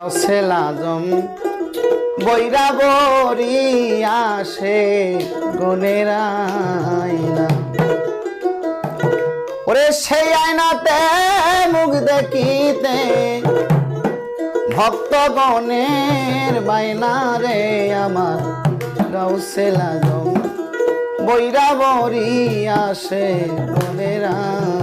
sell আজম বৈরা বরি আসে গুণেরায়না ওরে সেই আয়নাতে মুখ দেখিতে ভক্ত গণের বাইনা রে আমার গাউসেল আজম বৈরা বরি আসে গুণেরায়